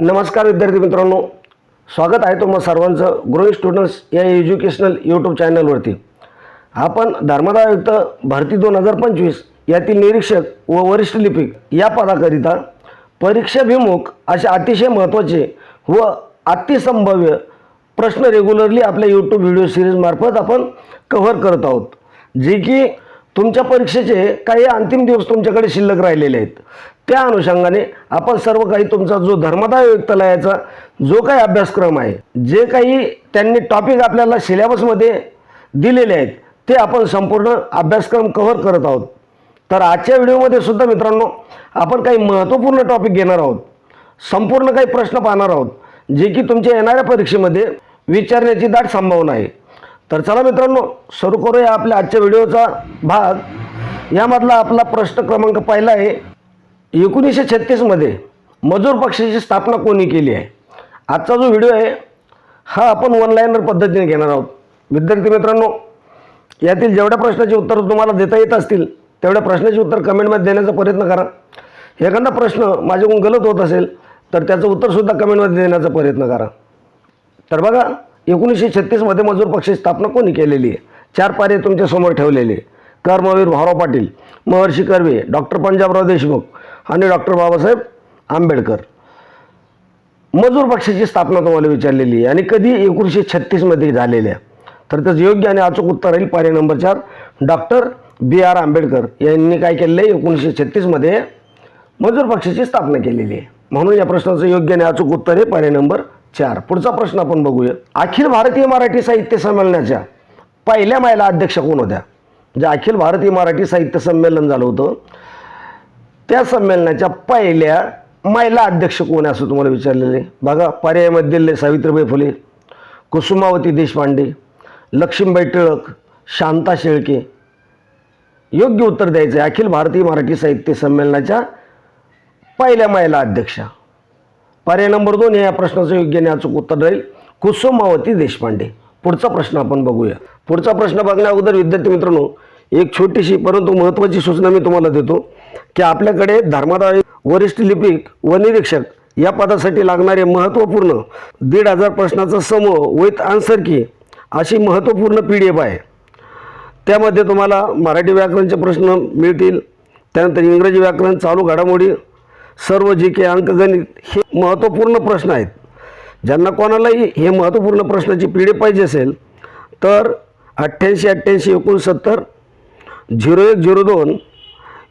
नमस्कार विद्यार्थी मित्रांनो. स्वागत आहे तुम्हा सर्वांचं ग्रोईंग स्टुडंट्स या एज्युकेशनल यूट्यूब चॅनलवरती. आपण धर्मदाय आयुक्त भरती दोन हजार पंचवीस यातील निरीक्षक व वरिष्ठ लिपिक या पदाकरिता परीक्षाभिमुख असे अतिशय महत्त्वाचे व अतिसंभाव्य प्रश्न रेग्युलरली आपल्या यूट्यूब व्हिडिओ सिरीजमार्फत आपण कव्हर करत आहोत. जे की तुमच्या परीक्षेचे काही अंतिम दिवस तुमच्याकडे शिल्लक राहिलेले आहेत. त्या अनुषंगाने आपण सर्व काही तुमचा जो धर्मदाय आयुक्तालयाचा जो काही अभ्यासक्रम आहे जे काही त्यांनी टॉपिक आपल्याला सिलेबसमध्ये दिलेले आहेत ते आपण संपूर्ण अभ्यासक्रम कव्हर करत आहोत. तर आजच्या व्हिडिओमध्ये सुद्धा मित्रांनो आपण काही महत्त्वपूर्ण टॉपिक घेणार आहोत. संपूर्ण काही प्रश्न पाहणार आहोत जे की तुमच्या येणाऱ्या परीक्षेमध्ये विचारण्याची दाट संभावना आहे. तर चला मित्रांनो सुरू करूया आपल्या आजच्या व्हिडिओचा भाग. यामधला आपला प्रश्न क्रमांक पहिला आहे एकोणीसशे छत्तीसमध्ये मजूर पक्षाची स्थापना कोणी केली आहे? आजचा जो व्हिडिओ आहे हा आपण ऑनलाईनर पद्धतीने घेणार आहोत. विद्यार्थी मित्रांनो यातील जेवढ्या प्रश्नाची उत्तर तुम्हाला देता येत असतील तेवढ्या प्रश्नाची उत्तर कमेंटमध्ये देण्याचा प्रयत्न करा. एखादा प्रश्न माझ्याकडून गलत होत असेल तर त्याचं उत्तरसुद्धा कमेंटमध्ये देण्याचा प्रयत्न करा. तर बघा एकोणीसशे छत्तीसमध्ये मजूर पक्षाची स्थापना कोणी केलेली आहे? चार पारे तुमच्यासमोर ठेवलेले आहे. कर्मवीर भाऊराव पाटील महर्षी कर्वे डॉक्टर पंजाबराव देशमुख आणि डॉक्टर बाबासाहेब आंबेडकर. मजूर पक्षाची स्थापना तुम्हाला विचारलेली आहे आणि कधी एकोणीसशे छत्तीसमध्ये झालेल्या तर त्याचं योग्य आणि अचूक उत्तर राहील पर्याय नंबर चार. डॉक्टर बी आर आंबेडकर यांनी काय केलेलं आहे? एकोणीसशे छत्तीसमध्ये मजूर पक्षाची स्थापना केलेली आहे. म्हणून या प्रश्नाचं योग्य आणि अचूक उत्तर आहे पर्याय नंबर चार. पुढचा प्रश्न आपण बघूया. अखिल भारतीय मराठी साहित्य संमेलनाच्या पहिल्या महिला अध्यक्ष कोण होत्या? म्हणजे अखिल भारतीय मराठी साहित्य संमेलन झालं होतं. त्या संमेलनाच्या पहिल्या महिला अध्यक्ष कोण असं तुम्हाला विचारलेले बघा पर्यायमध्ये दिले सावित्रीबाई फुले कुसुमावती देशपांडे लक्ष्मीबाई टिळक शांता शेळके. योग्य उत्तर द्यायचं आहे अखिल भारतीय मराठी साहित्य संमेलनाच्या पहिल्या महिला अध्यक्षा. पर्याय नंबर दोन या प्रश्नाचं योग्य आणि अचूक उत्तर राहील. कुसुमावती देशपांडे. पुढचा प्रश्न आपण बघूया. पुढचा प्रश्न बघण्या अगोदर विद्यार्थी मित्रांनो एक छोटीशी परंतु महत्त्वाची सूचना मी तुम्हाला देतो. की आपल्याकडे धर्मादाय वरिष्ठ लिपिक व निरीक्षक या पदासाठी लागणारे महत्त्वपूर्ण दीड हजार प्रश्नाचा समूह विथ आन्सर की अशी महत्त्वपूर्ण पी डी एफ आहे. त्यामध्ये तुम्हाला मराठी व्याकरणचे प्रश्न मिळतील. त्यानंतर इंग्रजी व्याकरण चालू घडामोडी सर्व जी के अंकगणित हे महत्त्वपूर्ण प्रश्न आहेत. ज्यांना कोणालाही हे महत्त्वपूर्ण प्रश्नाची पिढी पाहिजे असेल तर अठ्ठ्याऐंशी अठ्ठ्याऐंशी एकोणसत्तर झिरो एक झिरो दोन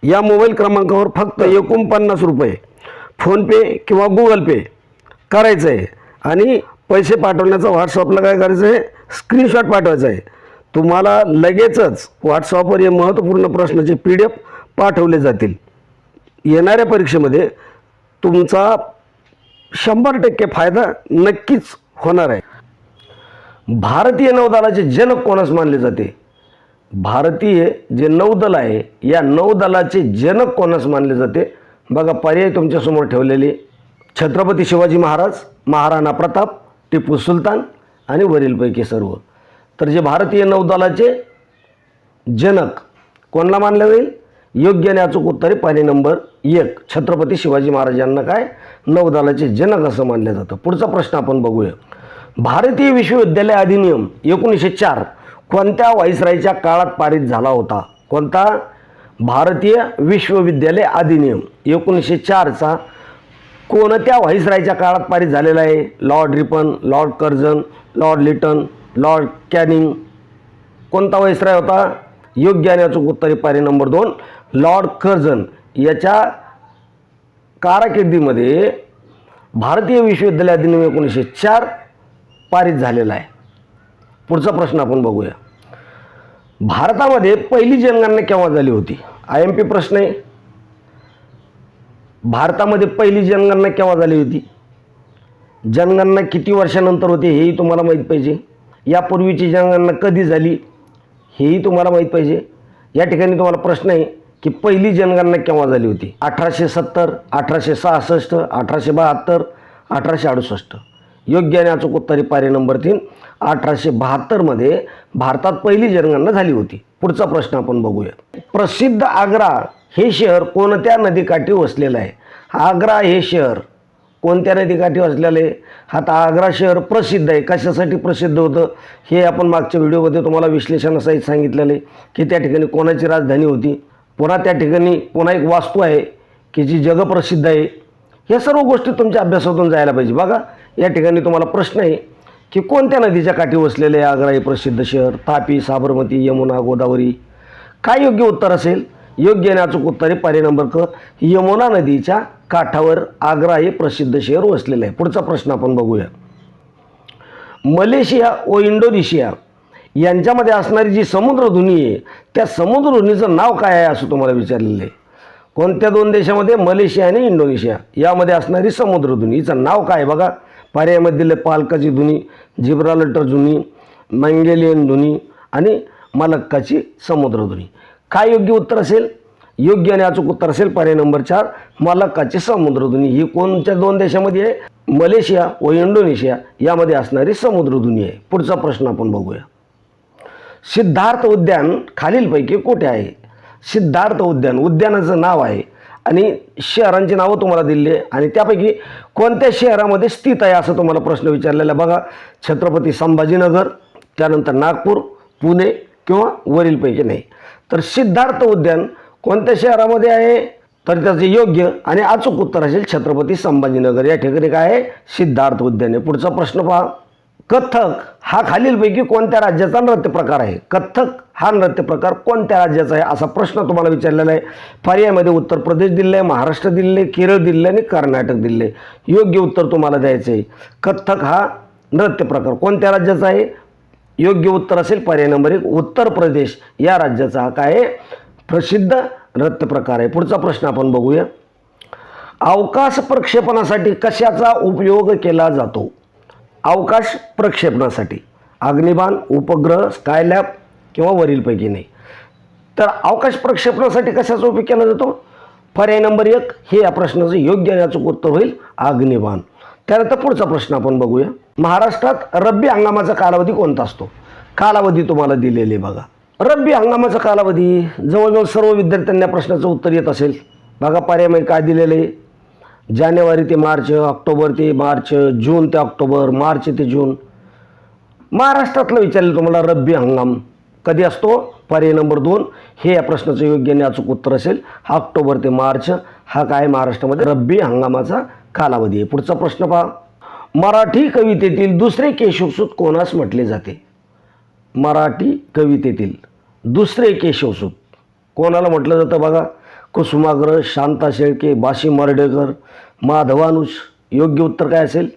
या मोबाईल क्रमांकावर फक्त एकोणपन्नास रुपये फोनपे किंवा गुगल पे करायचं आहे. आणि पैसे पाठवण्याचा व्हॉट्सअपला काय करायचं आहे? स्क्रीनशॉट पाठवायचा आहे. तुम्हाला लगेचच व्हॉट्सअपवर हे महत्त्वपूर्ण प्रश्नाचे पी डी एफ पाठवले जातील. येणाऱ्या परीक्षेमध्ये तुमचा शंभर टक्के फायदा नक्कीच होणार आहे. भारतीय नौदलाचे जनक कोणास मानले जाते? भारतीय जे नौदल आहे या नौदलाचे जनक कोणास मानले जाते? बघा पर्याय तुमच्यासमोर ठेवलेले. छत्रपती शिवाजी महाराज महाराणा प्रताप टिपू सुलतान आणि वरीलपैकी सर्व. तर जे भारतीय नौदलाचे जनक कोणाला मानले जाईल? योग्य आणि अचूक उत्तरे पाणी नंबर एक. छत्रपती शिवाजी महाराज यांना काय? नौदलाचे जनक असं मानलं जातं. पुढचा प्रश्न आपण बघूया. भारतीय विश्वविद्यालय अधिनियम एकोणीसशे चार कोणत्या व्हाईसरायच्या काळात पारित झाला होता? कोणता? भारतीय विश्वविद्यालय अधिनियम एकोणीसशे चारचा कोणत्या व्हाईसरायच्या काळात पारित झालेला आहे? Lord Ripon lord Curzon lord Lytton lord Canning. कोणता व्हाईसराय होता? योग्य आणि अचूक उत्तरी पारी नंबर दोन लॉर्ड कर्जन याच्या कारकिर्दीमध्ये भारतीय विश्वविद्यालय अधिनियम एकोणीसशे चार पारित झालेला आहे. पुढचा प्रश्न आपण बघूया. भारतामध्ये पहिली जनगणना केव्हा झाली होती? आय एम पी प्रश्न आहे. भारतामध्ये पहिली जनगणना केव्हा झाली होती? जनगणना किती वर्षानंतर होती हेही तुम्हाला माहीत पाहिजे. यापूर्वीची जनगणना कधी झाली हेही तुम्हाला माहीत पाहिजे. या ठिकाणी तुम्हाला प्रश्न आहे की पहिली जनगणना केव्हा झाली होती? अठराशे सत्तर अठराशे सहासष्ट अठराशे बहात्तर अठराशे अडुसष्ट. योग्य आणि अचूक उत्तरी पारे नंबर तीन अठराशे बहात्तरमध्ये भारतात पहिली जनगणना झाली होती. पुढचा प्रश्न आपण बघूया प्रसिद्ध आग्रा हे शहर कोणत्या नदीकाठी वसलेलं आहे? आग्रा हे शहर कोणत्या नदीकाठी असलेले आता आग्रा शहर प्रसिद्ध आहे. कशासाठी प्रसिद्ध होतं? हे आपण मागच्या व्हिडिओमध्ये तुम्हाला विश्लेषणासहित सांगितलेलं आहे की त्या ठिकाणी कोणाची राजधानी होती? पुन्हा त्या ठिकाणी पुन्हा एक वास्तू आहे की जी जगप्रसिद्ध आहे. या सर्व गोष्टी तुमच्या अभ्यासातून जायला पाहिजे. बघा या ठिकाणी तुम्हाला प्रश्न आहे की कोणत्या नदीच्या काठी वसलेले आहे आग्रा हे प्रसिद्ध शहर तापी साबरमती यमुना गोदावरी? काय योग्य उत्तर असेल? योग्य आणि अचूक उत्तर आहे. पर्याय नंबर क यमुना नदीच्या काठावर आग्रा हे प्रसिद्ध शहर वसलेलं आहे. पुढचा प्रश्न आपण बघूया. मलेशिया व इंडोनेशिया यांच्यामध्ये असणारी जी समुद्रधुनी आहे त्या समुद्रधुनीचं नाव काय आहे असं तुम्हाला विचारलेलं आहे. कोणत्या दोन देशामध्ये? मलेशिया आणि इंडोनेशिया. यामध्ये असणारी समुद्रधुनी हिचं नाव काय आहे बघा. पर्यायामध्ये पालकाची धुनी जिब्रालटर धुनी मंगेलियन धुनी आणि मलक्काची समुद्रधुनी काय योग्य उत्तर असेल? योग्य आणि अचूक उत्तर असेल पर्याय नंबर चार मलक्काची समुद्रधुनी ही कोणत्या दोन देशामध्ये आहे? मलेशिया व इंडोनेशिया यामध्ये असणारी समुद्रधुनी आहे. पुढचा प्रश्न आपण बघूया. सिद्धार्थ उद्यान खालीलपैकी कुठे आहे? सिद्धार्थ उद्यान. उद्यानाचं नाव आहे आणि शहरांची नावं तुम्हाला दिली आहे. आणि त्यापैकी कोणत्या शहरामध्ये स्थित आहे असं तुम्हाला प्रश्न विचारलेला बघा छत्रपती संभाजीनगर त्यानंतर नागपूर पुणे किंवा वरीलपैकी नाही. तर सिद्धार्थ उद्यान कोणत्या शहरामध्ये आहे? तर त्याचं योग्य आणि अचूक उत्तर असेल छत्रपती संभाजीनगर. या ठिकाणी काय आहे? सिद्धार्थ उद्यान आहे. पुढचा प्रश्न पहा. कथ्थक हा खालीलपैकी कोणत्या राज्याचा नृत्य प्रकार आहे? कथ्थक हा नृत्य प्रकार कोणत्या राज्याचा आहे? असा प्रश्न तुम्हाला विचारलेला आहे. पर्यायमध्ये उत्तर प्रदेश दिले आहे महाराष्ट्र दिले केरळ दिले आणि कर्नाटक दिले योग्य उत्तर तुम्हाला द्यायचं आहे. कथ्थक हा नृत्य प्रकार कोणत्या राज्याचा आहे? योग्य उत्तर असेल पर्याय नंबर एक उत्तर प्रदेश. या राज्याचा हा काय आहे? प्रसिद्ध नृत्य प्रकार आहे. पुढचा प्रश्न आपण बघूया. अवकाश प्रक्षेपणासाठी कशाचा उपयोग केला जातो? अवकाश प्रक्षेपणासाठी. अग्निबाण उपग्रह स्कायलॅब किंवा वरीलपैकी नाही. तर अवकाश प्रक्षेपणासाठी कशाचा उपयोग केला जातो? पर्याय नंबर एक हे या प्रश्नाचं योग्य आणि अचूक उत्तर होईल अग्निबाण. त्यानंतर पुढचा प्रश्न आपण बघूया. महाराष्ट्रात रब्बी हंगामाचा कालावधी कोणता असतो? कालावधी तुम्हाला दिलेले बघा. रब्बी हंगामाचा कालावधी जवळजवळ सर्व विद्यार्थ्यांना प्रश्नाचं उत्तर येत असेल. बघा पर्याय म्हणजे काय दिलेलं आहे? जानेवारी ते मार्च ऑक्टोबर ते मार्च जून ते ऑक्टोबर मार्च ते जून. महाराष्ट्रातलं विचारलं तुम्हाला रब्बी हंगाम कधी असतो? पर्याय नंबर दोन हे या प्रश्नाचं योग्य आणि अचूक उत्तर असेल. हा ऑक्टोबर ते मार्च हा काय महाराष्ट्रामध्ये रब्बी हंगामाचा कालावधी आहे. पुढचा प्रश्न पहा. मराठी कवितेतील दुसरे केशवसूत कोणास म्हटले जाते? मराठी कवितेतील दुसरे केशवसूत कोणाला म्हटलं जातं बघा? कुसुमाग्रज शांता शेळके बाशी मर्डेकर माधवानुष योग्य उत्तर काय असेल?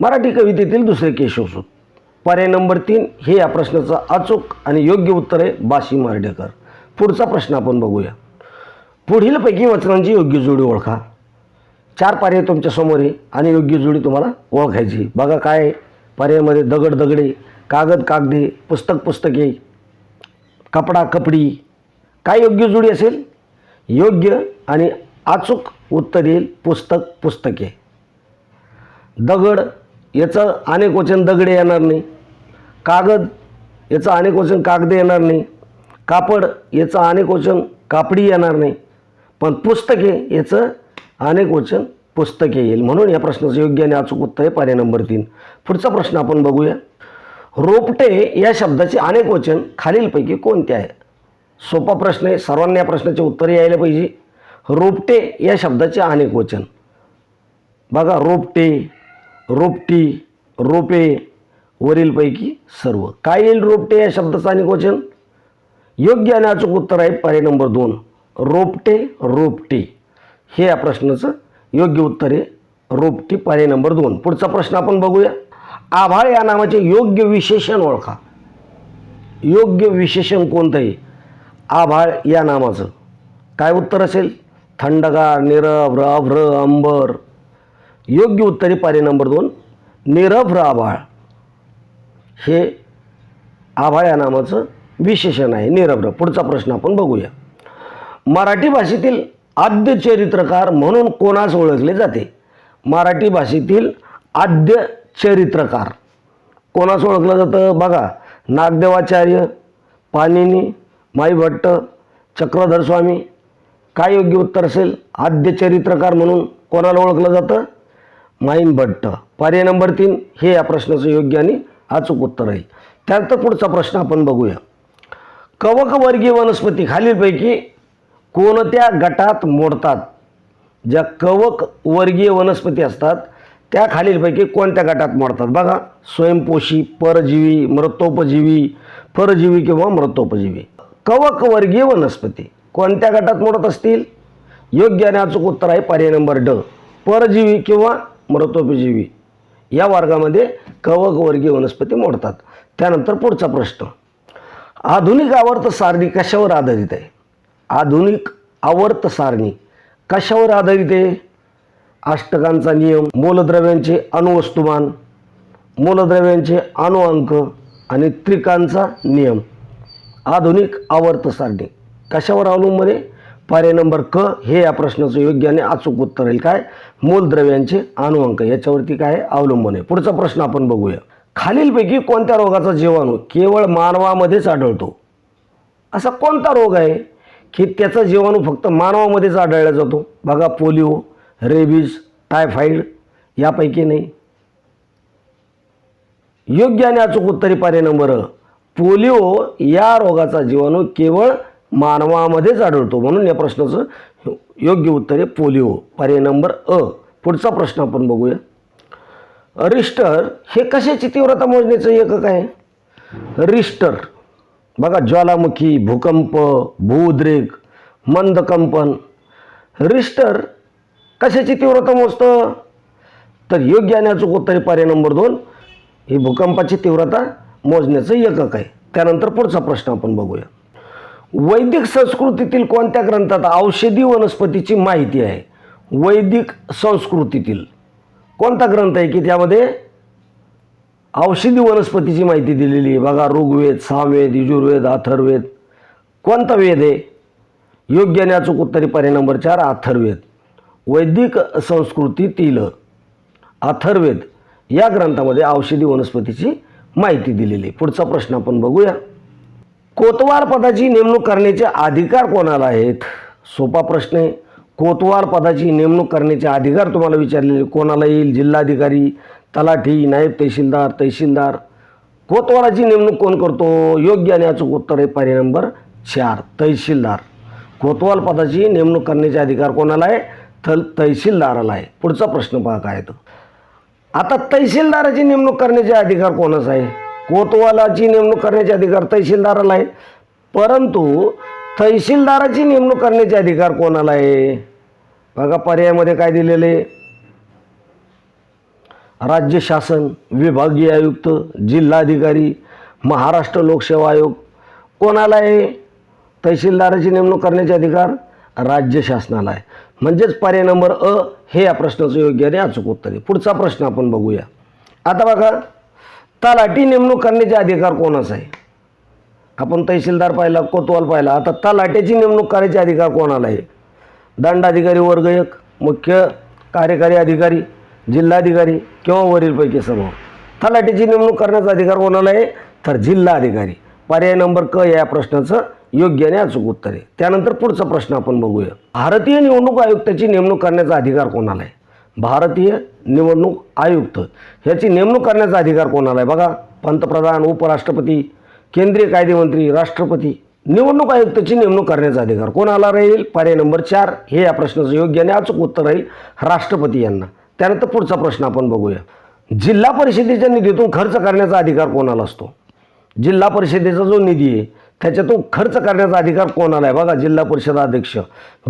मराठी कवितेतील दुसरे केशवसूत पर्याय नंबर तीन हे या प्रश्नाचं अचूक आणि योग्य उत्तर आहे बाशी मर्डेकर. पुढचा प्रश्न आपण बघूया. पुढीलपैकी वचनांची योग्य जोडी ओळखा. चार पर्याय तुमच्यासमोर आहे आणि योग्य जोडी तुम्हाला ओळखायची बघा काय आहे? पर्यायामध्ये दगड दगडे कागद कागदे पुस्तक पुस्तके कपडा कपडी. काय योग्य जोडी असेल? योग्य आणि अचूक उत्तर येईल पुस्तक पुस्तके. दगड याचं अनेक वचन दगडे येणार नाही. कागद याचं अनेक वचन कागदे येणार नाही. कापड याचं अनेक वचन कापडी येणार नाही. पण पुस्तके याचं अनेक वचन पुस्तके येईल. म्हणून या प्रश्नाचं योग्य आणि अचूक उत्तर आहे पर्याय नंबर तीन. पुढचा प्रश्न आपण बघूया. रोपटे या शब्दाचे अनेक वचन खालीलपैकी कोणते आहे? सोपा प्रश्न आहे. सर्वांना या प्रश्नाचे उत्तर यायला पाहिजे. रोपटे या शब्दाचे अनेक वचन. बघा रोपटे रोपटी रोपे वरीलपैकी सर्व. काय येईल रोपटे या शब्दाचं अनेक वचन? योग्य आणि अचूक उत्तर आहे पर्याय नंबर दोन. रोपटे रोपटी. हे या प्रश्नाचं योग्य उत्तर आहे. रोपटी पर्याय नंबर दोन. पुढचा प्रश्न आपण बघूया. आभाळ या नावाचे योग्य विशेषण ओळखा. योग्य विशेषण कोणतं आहे? आभाळ या नामाचं. काय उत्तर असेल? थंडगार निरभ्र अभ्र अंबर. योग्य उत्तरी पारी नंबर दोन. निरभ्र आभाळ हे आभाळ या नामाचं विशेषण आहे. निरभ्र पुढचा प्रश्न आपण बघूया. मराठी भाषेतील आद्य चरित्रकार म्हणून कोणास ओळखले जाते? मराठी भाषेतील आद्य चरित्रकार. कोणास ओळखलं जातं? बघा नागदेवाचार्य पाणिनी माई भट्ट चक्रधर स्वामी काय योग्य उत्तर असेल? आद्य चरित्रकार म्हणून कोणाला ओळखलं जातं? माईन भट्ट. पर्याय नंबर तीन हे या प्रश्नाचं योग्य आणि अचूक उत्तर आहे. त्यानंतर पुढचा प्रश्न आपण बघूया. कवकवर्गीय वनस्पती खालीलपैकी कोणत्या गटात मोडतात? ज्या कवक वर्गीय वनस्पती असतात त्या खालीलपैकी कोणत्या गटात मोडतात? बघा स्वयंपोषी परजीवी मृतोपजीवी परजीवी किंवा मृतोपजीवी. कवकवर्गीय वनस्पती. कोणत्या गटात मोडत असतील? योग्य आणि अचूक उत्तर आहे पर्याय नंबर ड. परजीवी किंवा मृतोपजीवी. या वर्गामध्ये कवकवर्गीय वनस्पती मोडतात. त्यानंतर पुढचा प्रश्न. आधुनिक आवर्त सारणी कशावर आधारित आहे? आधुनिक आवर्त सारणी कशावर आधारित आहे? अष्टकांचा नियम मूलद्रव्यांचे अणुवस्तुमान मूलद्रव्यांचे अणुअंक आणि त्रिकांचा नियम. आधुनिक आवर्त सारणी कशावर अवलंबून आहे? पर्याय नंबर क हे या प्रश्नाचं योग्य आणि अचूक उत्तर राहील काय? मूलद्रव्यांचे अणुअंक याच्यावरती काय अवलंबून आहे? पुढचा प्रश्न आपण बघूया. खालीलपैकी कोणत्या रोगाचा जीवाणू केवळ मानवामध्येच आढळतो? असा कोणता रोग आहे की त्याचा जीवाणू फक्त मानवामध्येच आढळला जातो? बघा पोलिओ रेबीज टायफॉईड यापैकी नाही. योग्य आणि अचूक उत्तरी पर्याय नंबर पोलिओ या रोगाचा जीवाणू केवळ मानवामध्येच आढळतो म्हणून या प्रश्नाचं योग्य उत्तर आहे पोलिओ. पर्याय नंबर अ. पुढचा प्रश्न आपण बघूया. रिस्टर हे कशाची तीव्रता मोजण्याचं एकक आहे? रिस्टर बघा ज्वालामुखी भूकंप भूउद्रेक मंदकंपन. रिस्टर कशाची तीव्रता मोजतं? तर योग्य आणि अचूक उत्तर आहे पर्याय नंबर दोन. ही भूकंपाची तीव्रता मोजण्याचं एकक आहे. त्यानंतर पुढचा प्रश्न आपण बघूया. वैदिक संस्कृतीतील कोणत्या ग्रंथात औषधी वनस्पतीची माहिती आहे? वैदिक संस्कृतीतील. कोणता ग्रंथ आहे की त्यामध्ये औषधी वनस्पतीची माहिती दिलेली आहे? बघा ऋग्वेद सामवेद यजुर्वेद अथर्वेद कोणता वेद आहे? योग्य आणि अचूक उत्तरी पर्याय नंबर चार अथर्वेद वैदिक संस्कृतीतील अथर्वेद या ग्रंथामध्ये औषधी वनस्पतीची माहिती दिलेली. आहे पुढचा प्रश्न आपण बघूया. कोतवाल पदाची नेमणूक करण्याचे अधिकार कोणाला आहेत? सोपा प्रश्न आहे. कोतवाल पदाची नेमणूक करण्याचे अधिकार तुम्हाला विचारलेले. कोणाला येईल? जिल्हाधिकारी तलाठी नायब तहसीलदार तहसीलदार. कोतवालाची नेमणूक कोण करतो? योग्य आणि अचूक उत्तर आहे पर्याय नंबर चार तहसीलदार. कोतवाल पदाची नेमणूक करण्याचे अधिकार कोणाला आहे? तर तहसीलदाराला आहे. पुढचा प्रश्न पहा काय तो आता तहसीलदाराची नेमणूक करण्याचे अधिकार कोणाचा आहे? कोतवालाची नेमणूक करण्याचे अधिकार तहसीलदाराला आहे. परंतु तहसीलदाराची नेमणूक करण्याचे अधिकार कोणाला आहे? बघा पर्यायामध्ये काय दिलेले राज्य शासन विभागीय आयुक्त जिल्हाधिकारी महाराष्ट्र लोकसेवा आयोग कोणाला आहे? तहसीलदाराची नेमणूक करण्याचे अधिकार राज्य शासनाला आहे. म्हणजेच पर्याय नंबर अ हे या प्रश्नाचं योग्य आणि अचूक उत्तर आहे. पुढचा प्रश्न आपण बघूया. आता बघा तलाठी नेमणूक करण्याचे अधिकार कोणाचा आहे? आपण तहसीलदार पाहिला कोतवाल पाहिला. आता तलाट्याची नेमणूक करायचे अधिकार कोणाला आहे? दंडाधिकारी वर्ग एक मुख्य कार्यकारी अधिकारी जिल्हाधिकारी किंवा वरीलपैकी समूह. तलाठीची नेमणूक करण्याचा अधिकार कोणाला आहे? तर जिल्हा अधिकारी पर्याय नंबर क या प्रश्नाचं योग्य आणि अचूक उत्तर आहे. त्यानंतर पुढचा प्रश्न आपण बघूया. भारतीय निवडणूक आयुक्ताची नेमणूक करण्याचा अधिकार कोणाला आहे? भारतीय निवडणूक आयुक्त. ह्याची नेमणूक करण्याचा अधिकार कोणाला आहे? बघा पंतप्रधान उपराष्ट्रपती केंद्रीय कायदेमंत्री राष्ट्रपती. निवडणूक आयुक्ताची नेमणूक करण्याचा अधिकार कोणाला राहील? पर्याय नंबर चार हे या प्रश्नाचं योग्य आणि अचूक उत्तर राहील राष्ट्रपती यांना. त्यानंतर पुढचा प्रश्न आपण बघूया. जिल्हा परिषदेच्या निधीतून खर्च करण्याचा अधिकार कोणाला असतो? जिल्हा परिषदेचा जो निधी आहे त्याच्यातून खर्च करण्याचा अधिकार कोणाला आहे? बघा जिल्हा परिषद अध्यक्ष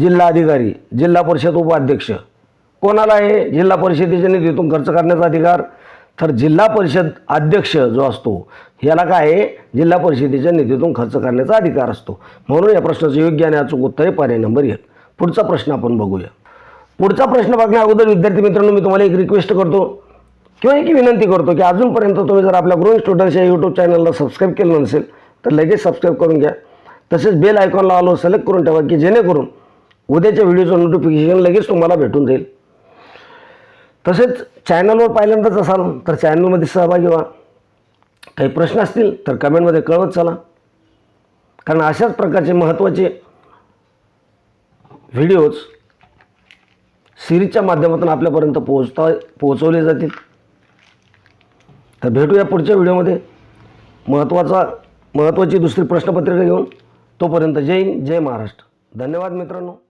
जिल्हा अधिकारी जिल्हा परिषद उपाध्यक्ष. कोणाला आहे? जिल्हा परिषदेच्या निधीतून खर्च करण्याचा अधिकार? तर जिल्हा परिषद अध्यक्ष जो असतो याला काय आहे? जिल्हा परिषदेच्या निधीतून खर्च करण्याचा अधिकार असतो. म्हणून या प्रश्नाचं योग्य आणि अचूक उत्तर आहे पर्याय नंबर एक. पुढचा प्रश्न आपण बघूया. पुढचा प्रश्न बघण्या अगोदर विद्यार्थी मित्रांनो मी तुम्हाला एक रिक्वेस्ट करतो. किंवा एक विनंती करतो की अजूनपर्यंत तुम्ही जर आपल्या ग्रोईंग स्टुडंट्स या यूट्यूब चॅनलला सबस्क्राईब केलं नसेल तर लगेच सबस्क्राईब करून घ्या. तसेच बेल आयकॉनला आलो सिलेक्ट करून ठेवा की जेणेकरून उद्याच्या व्हिडिओचं नोटिफिकेशन लगेच तुम्हाला भेटून जाईल. तसेच चॅनलवर पाहिल्यांदाच असाल तर चॅनलमध्ये सहभागी व्हा. काही प्रश्न असतील तर कमेंटमध्ये कळवत चला. कारण अशाच प्रकारचे महत्त्वाचे व्हिडिओज सिरीजच्या माध्यमातून आपल्यापर्यंत पोहोचता पोहोचवले जातील. तर भेटूया पुढच्या व्हिडिओमध्ये. महत्त्वाचा महत्त्वाची दुसरी प्रश्नपत्रिका घेऊन तोपर्यंत जय हिंद जय महाराष्ट्र. धन्यवाद मित्रांनो.